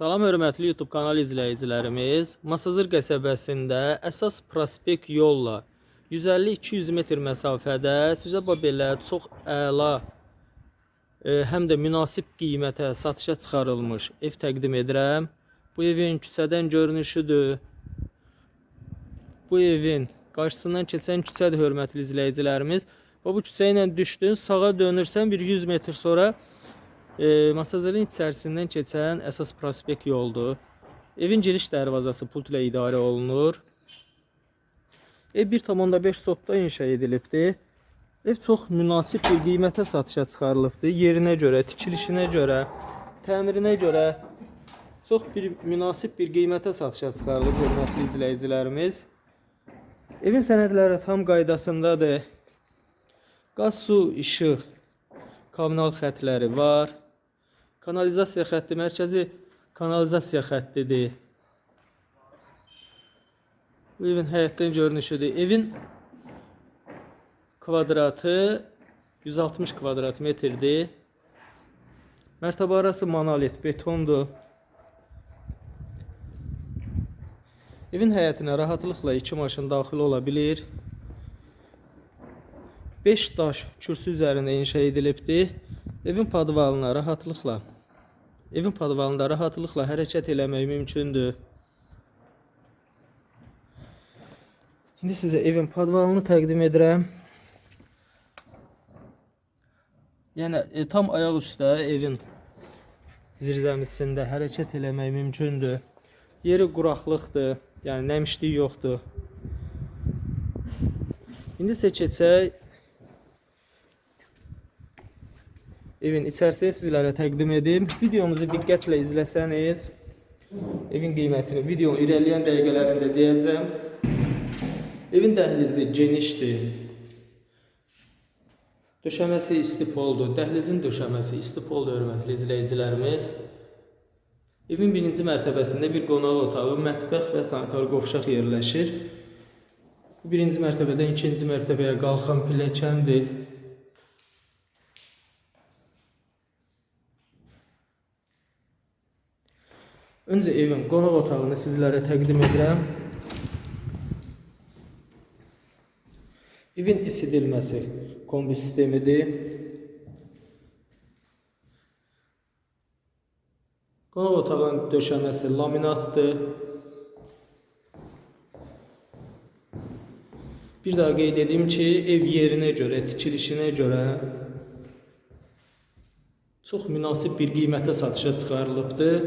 Salam hörmətli YouTube kanal izləyicilərimiz. Masazır qəsəbəsində əsas prospekt yolla 150-200 metr məsafədə sizə belə çox əla e, həm də münasib qiymətə satışa çıxarılmış ev təqdim edirəm. Bu evin küçədən görünüşüdür. Bu evin qarşısından keçən küçədir hörmətli izləyicilərimiz. Və bu küçə ilə düşdün, sağa dönürsən bir 100 metr sonra e, Masazırın içərisindən keçən əsas prospekt yoldur. Evin giriş dərvazası pult ilə idarə olunur. Ev 1.5 sotda inşa edilibdir. Ev çox münasib bir qiymətə satışa çıxarılıbdır. Yerinə görə, tikilişinə görə, təmirinə görə çox bir münasib bir qiymətə satışa çıxarılıb hörmətli izləyicilərimiz. Evin sənədləri tam qaydasındadır. Qaz, su, işıq, kommunal xətləri var. Kanalizasiya xətti mərkəzi kanalizasiya xəttidir. Bu evin həyətdən görünüşüdür. Evin kvadratı 160 kvadrat metrdir. Mərtəbə arası monolit betondur. Evin həyətinə rahatlıqla iki maşın daxil ola bilir. 5 daş kürsü üzərində inşa edilibdir. Evin padvalına rahatlıqla evin padvalında rahatlıqla hərəkət eləmək mümkündür. İndi sizə evin padvalını təqdim edirəm. Yəni e, tam ayaq üstə evin zirzəmisində hərəkət eləmək mümkündür. Yeri quraqlıqdır, yəni nəmişlik yoxdur. İndi isə keçək evin içərisini sizlərə təqdim edim. Videomuzu diqqətlə izləsəniz, evin qiymətini video irəliləyən dəqiqələrində deyəcəm. Evin dəhlizi genişdir. Döşəməsi istipoldur. Dəhlizin döşəməsi istipoldur hörmətli izləyicilərimiz. Evin birinci mərtəbəsində bir qonaq otağı, mətbəx və sanitar qovşaq yerləşir. Bu birinci mərtəbədən ikinci mərtəbəyə qalxan pilləkəndir. Öncə evin qonaq otağını sizlərə təqdim edirəm. Evin isidilməsi kombi sistemidir. Qonaq otağının döşəməsi laminatdır. Bir daha qeyd edeyim ki, ev yerinə görə, tikilişinə görə çox münasib bir qiymətə satışa çıxarılıbdır.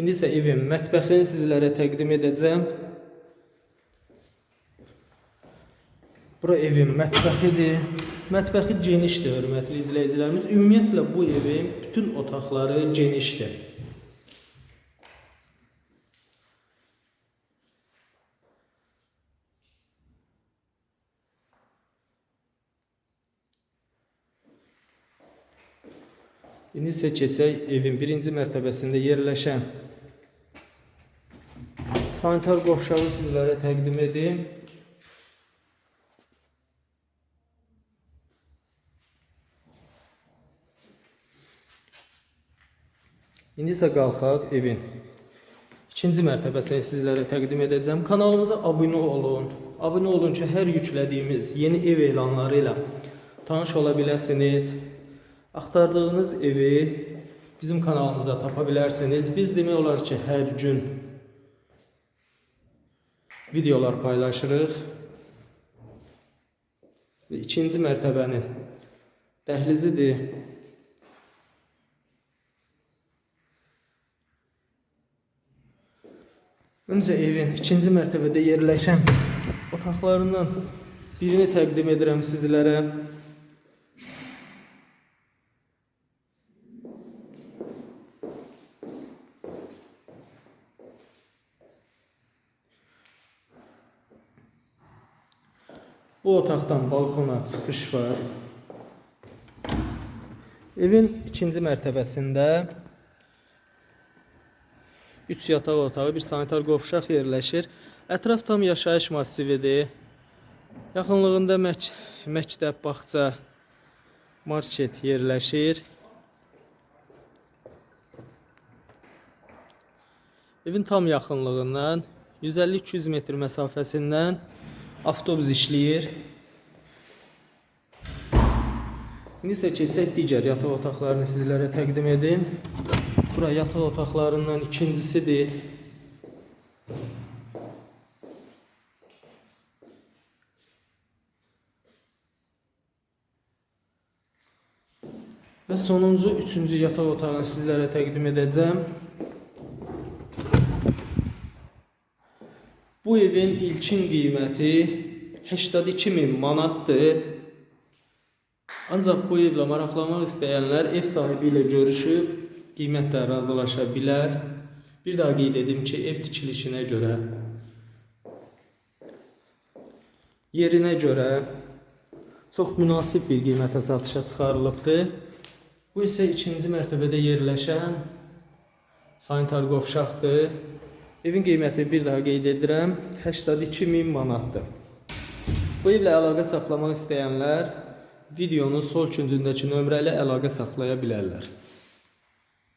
İndi isə evin mətbəxini sizlərə təqdim edəcəm. Bura evin mətbəxidir. Mətbəxi genişdir, hörmətli izləyicilərimiz. Ümumiyyətlə bu evin bütün otaqları genişdir. İndi isə keçək evin birinci mərtəbəsində yerləşən sanitar qovşağı sizlərə təqdim edim. İndi isə qalxaq evin ikinci mərtəbəsini sizlərə təqdim edəcəm. Kanalımıza abunə olun. Abunə olun ki, hər yüklədiyimiz yeni ev elanları ilə tanış ola biləsiniz. Axtardığınız evi bizim kanalımızda tapa bilərsiniz. Biz demək olar ki, hər gün videolar paylaşırıq. İkinci mərtəbənin dəhlizidir. Öncə evin ikinci mərtəbədə yerləşən otaqlarından birini təqdim edirəm sizlərə. Bu otaqdan balkona çıxış var. Evin ikinci mərtəbəsində 3 yataq otağı, bir sanitar qovşaq yerləşir. Ətraf tam yaşayış massividir. Yaxınlığında mək məktəb, bağça, market yerləşir. Evin tam yaxınlığından 150-200 metr məsafəsindən avtobus işləyir. İndi isə keçək digər yataq otaqlarını sizlərə təqdim edim. Bura yataq otaqlarından ikincisidir. Və sonuncu, üçüncü yataq otağını sizlərə təqdim edəcəm. Bu evin ilkin qiyməti 82 min manatdır. Ancaq bu evlə maraqlanmaq istəyənlər ev sahibi ilə görüşüb qiymətlə razılaşa bilər. Bir daha qeyd edim ki, ev tikilişinə görə, yerinə görə çox münasib bir qiymətə satışa çıxarılıbdır. Bu isə ikinci mərtəbədə yerləşən sanitar qovşaqdır. Evin qiyməti bir daha qeyd edirəm, 82 min manatdır. Bu evlə əlaqə saxlamaq istəyənlər videonun sol küncündəki nömrə ilə əlaqə saxlaya bilərlər.